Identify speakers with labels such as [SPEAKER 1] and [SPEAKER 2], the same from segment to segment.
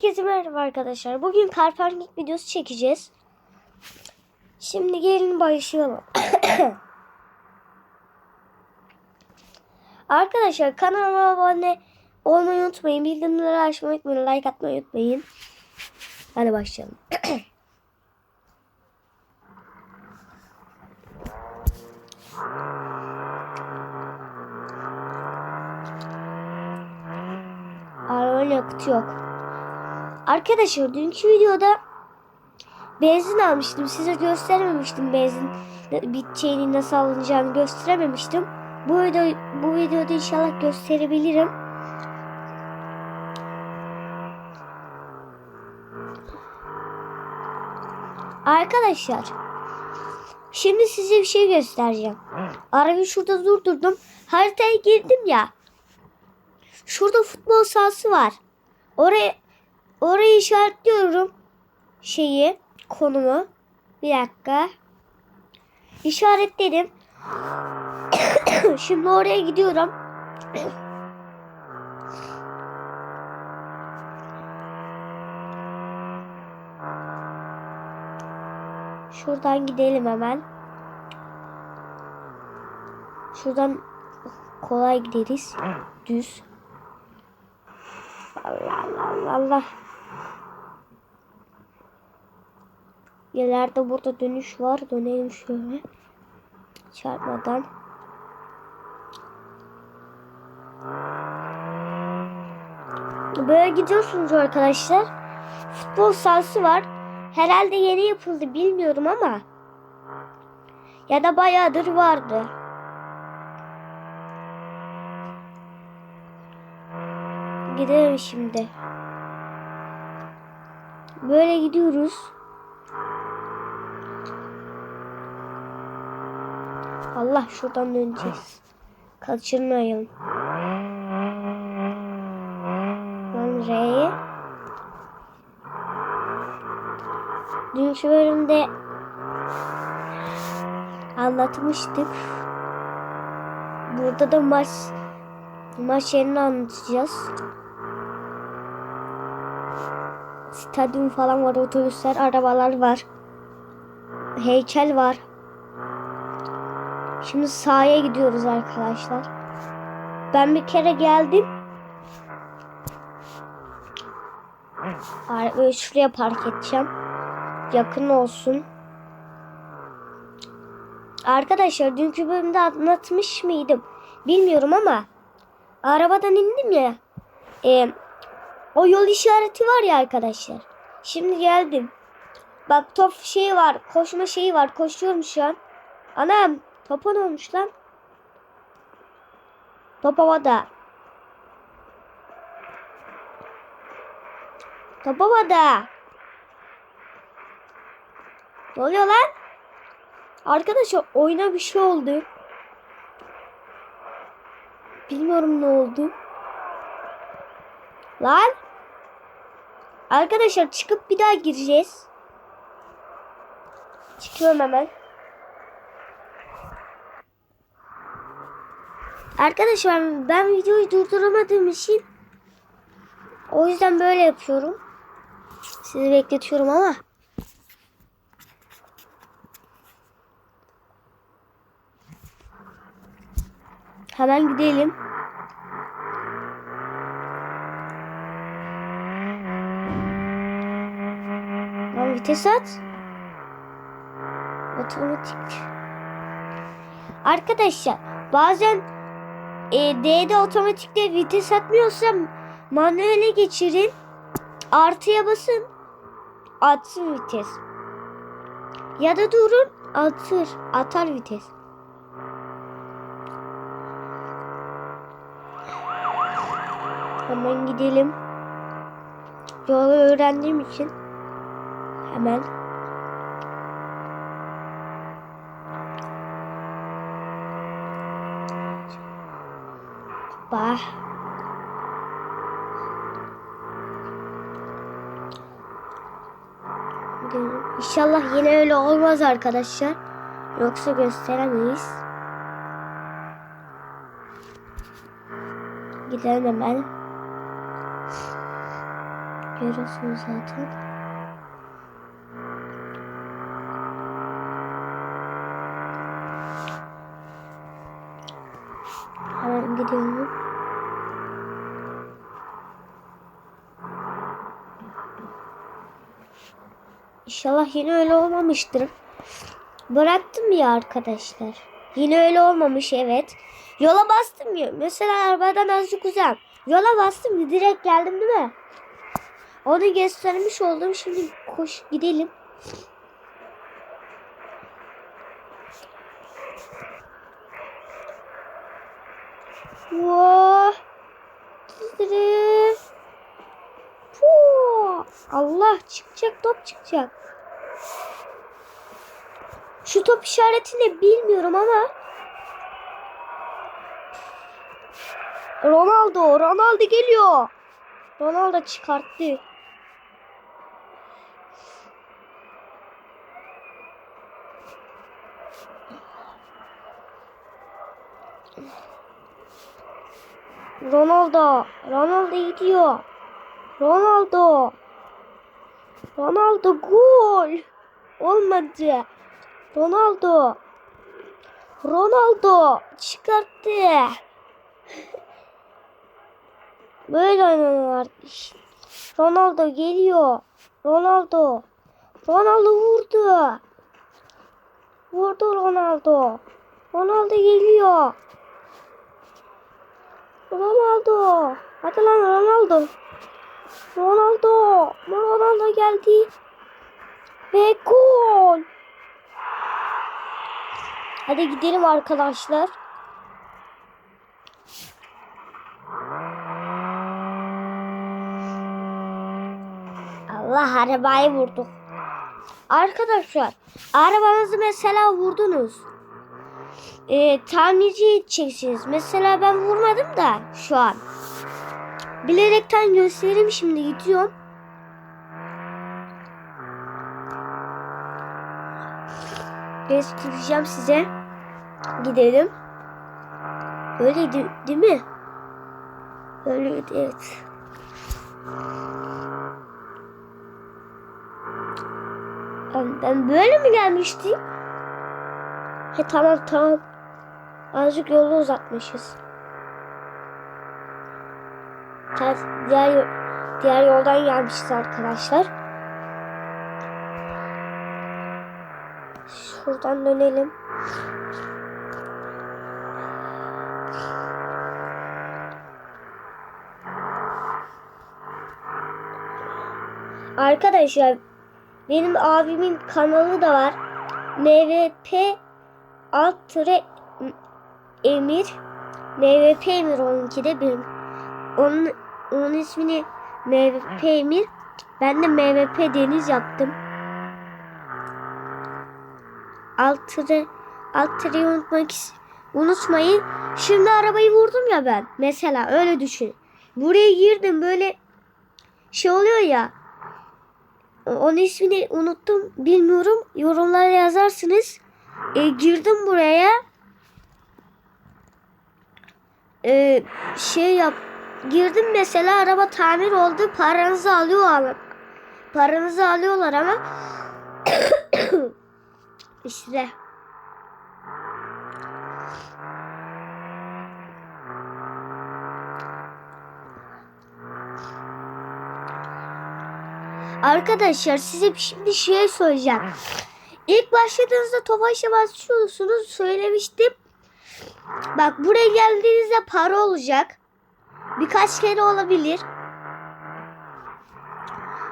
[SPEAKER 1] Herkese merhaba arkadaşlar. Bugün parking videosu çekeceğiz. Şimdi gelin başlayalım. arkadaşlar kanalıma abone olmayı unutmayın. Bildirimleri açmayı unutmayın. Like atmayı unutmayın. Hadi başlayalım. Arabanın yakıtı yok. Arkadaşlar dünkü videoda benzin almıştım. Size gösterememiştim benzin biteceğini nasıl alınacağını gösterememiştim. Bu video bu videoda inşallah gösterebilirim. Arkadaşlar şimdi size bir şey göstereceğim. Arabayı şurada durdurdum. Haritaya girdim ya. Şurada futbol sahası var. Oraya orayı işaretliyorum. Şeyi, konumu. Bir dakika. İşaretledim. Şimdi oraya gidiyorum. Şuradan gidelim hemen. Şuradan kolay gideriz. Düz. Allah Allah Allah. İleride burada dönüş var. Dönelim şöyle. Çarpmadan. Böyle gidiyorsunuz arkadaşlar. Futbol sahası var. Herhalde yeni yapıldı bilmiyorum ama. Ya da bayağıdır vardı. Gidelim şimdi. Böyle gidiyoruz. Allah şuradan döneceğiz. Kaçırmayalım. Lan R'ye. Dünkü bölümde anlatmıştık. Burada da maç maç yerini anlatacağız. Stadyum falan var, otobüsler, arabalar var. Heykel var. Şimdi sahaya gidiyoruz arkadaşlar. Ben bir kere geldim. Şuraya park edeceğim. Yakın olsun. Arkadaşlar dünkü bölümde anlatmış mıydım? Bilmiyorum ama arabadan indim ya. E, o yol işareti var ya arkadaşlar. Şimdi geldim. Bak top şeyi var. Koşma şeyi var. Koşuyorum şu an. Anam topa olmuş lan? Top havada. Top havada. Ne oluyor lan? Arkadaşlar oyuna bir şey oldu. Bilmiyorum ne oldu. Lan. Arkadaşlar çıkıp bir daha gireceğiz. Çıkıyorum hemen. Arkadaşlar ben videoyu durduramadığım için o yüzden böyle yapıyorum. Sizi bekletiyorum ama. Hemen gidelim. Lan vites at. Otomatik. Arkadaşlar bazen e, D'de otomatikte vites atmıyorsa manuele geçirin. Artıya basın. Atsın vites. Ya da durun atır. Atar vites. Hemen gidelim. Yolu öğrendiğim için hemen Bah. İnşallah yine öyle olmaz arkadaşlar. Yoksa gösteremeyiz. Gidelim hemen. Görüyorsunuz zaten. Hemen gidiyorum. İnşallah yine öyle olmamıştır. Bıraktım ya arkadaşlar. Yine öyle olmamış evet. Yola bastım ya. Mesela arabadan azıcık uzak. Yola bastım direkt geldim değil mi? Onu göstermiş oldum. Şimdi koş gidelim. Puh. Allah çıkacak top çıkacak. Şu top işaretini bilmiyorum ama Ronaldo, Ronaldo geliyor. Ronaldo çıkarttı. Ronaldo, Ronaldo gidiyor. Ronaldo. Ronaldo gol. Olmadı. Ronaldo. Ronaldo çıkarttı. Böyle oynanıyorlar. Ronaldo geliyor. Ronaldo. Ronaldo vurdu. Vurdu Ronaldo. Ronaldo geliyor. Ronaldo. Hadi lan Ronaldo. Ronaldo. Ronaldo geldi. Ve gol. Hadi gidelim arkadaşlar. Allah arabayı vurduk. Arkadaşlar arabanızı mesela vurdunuz. Ee, tamirci edeceksiniz. Mesela ben vurmadım da şu an. Bilerekten göstereyim şimdi gidiyorum. Göstereceğim size. Gidelim. Öyleydi değil mi? Öyleydi evet. Ben, böyle mi gelmiştim? He tamam tamam. Azıcık yolu uzatmışız. Diğer, diğer yoldan gelmişiz arkadaşlar. Şuradan dönelim. Arkadaşlar benim abimin kanalı da var. MVP alt Emir MVP Emir onunki de benim. Onun, onun ismini MVP Emir. Ben de MVP Deniz yaptım. Alt tıra alt tırayı unutmak unutmayın. Şimdi arabayı vurdum ya ben. Mesela öyle düşün. Buraya girdim böyle şey oluyor ya. Onun ismini unuttum. Bilmiyorum. Yorumlara yazarsınız. E, girdim buraya. E, şey yap. Girdim mesela araba tamir oldu. Paranızı alıyorlar. Paranızı alıyorlar ama işte Arkadaşlar size şimdi şey söyleyeceğim. İlk başladığınızda Tofaş'a başlıyorsunuz. Söylemiştim. Bak buraya geldiğinizde para olacak. Birkaç kere olabilir.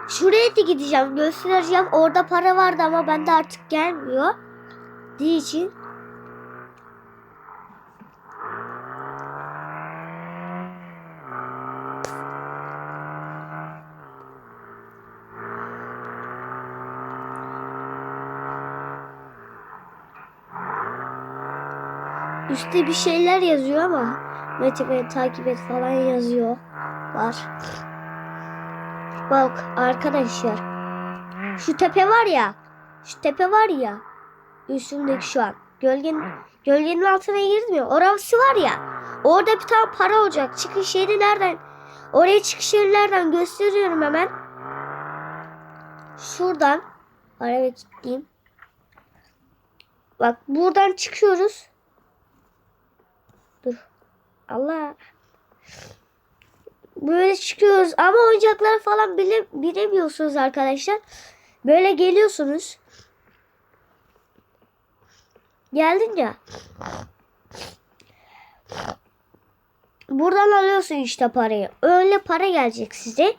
[SPEAKER 1] Şuraya da gideceğim. Göstereceğim. Orada para vardı ama bende artık gelmiyor. Diye için. Üstte bir şeyler yazıyor ama Mete takip et falan yazıyor. Var. Bak arkadaşlar. Şu tepe var ya. Şu tepe var ya. Üstümdeki şu an. Gölgenin, gölgenin altına girdim ya. Orası var ya. Orada bir tane para olacak. Çıkış yeri nereden? Oraya çıkış yeri nereden gösteriyorum hemen. şuradan araya gittiğim. Bak buradan çıkıyoruz. Dur. Allah. Böyle çıkıyoruz ama oyuncaklar falan bile bilemiyorsunuz arkadaşlar. Böyle geliyorsunuz. Geldin. Buradan alıyorsun işte parayı. Öyle para gelecek size.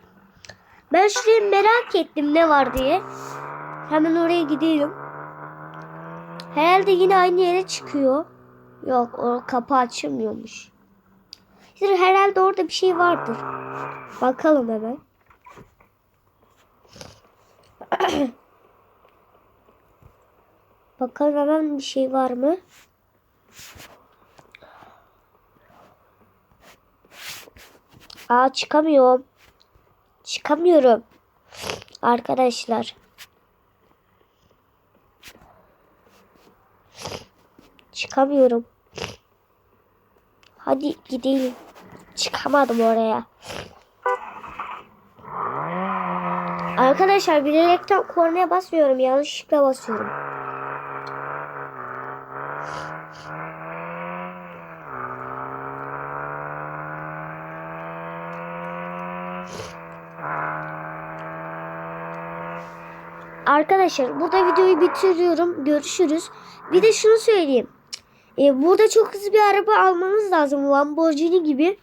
[SPEAKER 1] Ben şuraya merak ettim ne var diye. Hemen oraya gidelim. Herhalde yine aynı yere çıkıyor. Yok o kapı açılmıyormuş. Herhalde orada bir şey vardır. Bakalım hemen. Bakalım hemen bir şey var mı? Aa çıkamıyorum. Çıkamıyorum. Arkadaşlar. Çıkamıyorum. Hadi gidelim. Çıkamadım oraya. Arkadaşlar bilerekten kornaya basmıyorum. Yanlışlıkla basıyorum. Arkadaşlar burada videoyu bitiriyorum. Görüşürüz. Bir de şunu söyleyeyim. Ee, burada çok hızlı bir araba almanız lazım. Lamborghini gibi.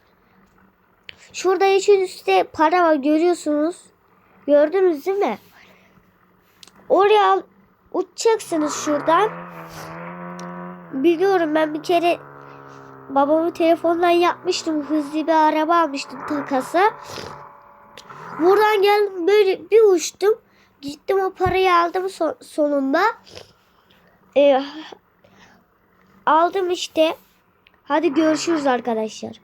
[SPEAKER 1] Şurada için üstte para var görüyorsunuz. Gördünüz değil mi? Oraya uçacaksınız şuradan. Biliyorum ben bir kere babamın telefondan yapmıştım. Hızlı bir araba almıştım takasa. Buradan geldim böyle bir uçtum. Gittim o parayı aldım son- sonunda. Ee, aldım işte. Hadi görüşürüz arkadaşlar.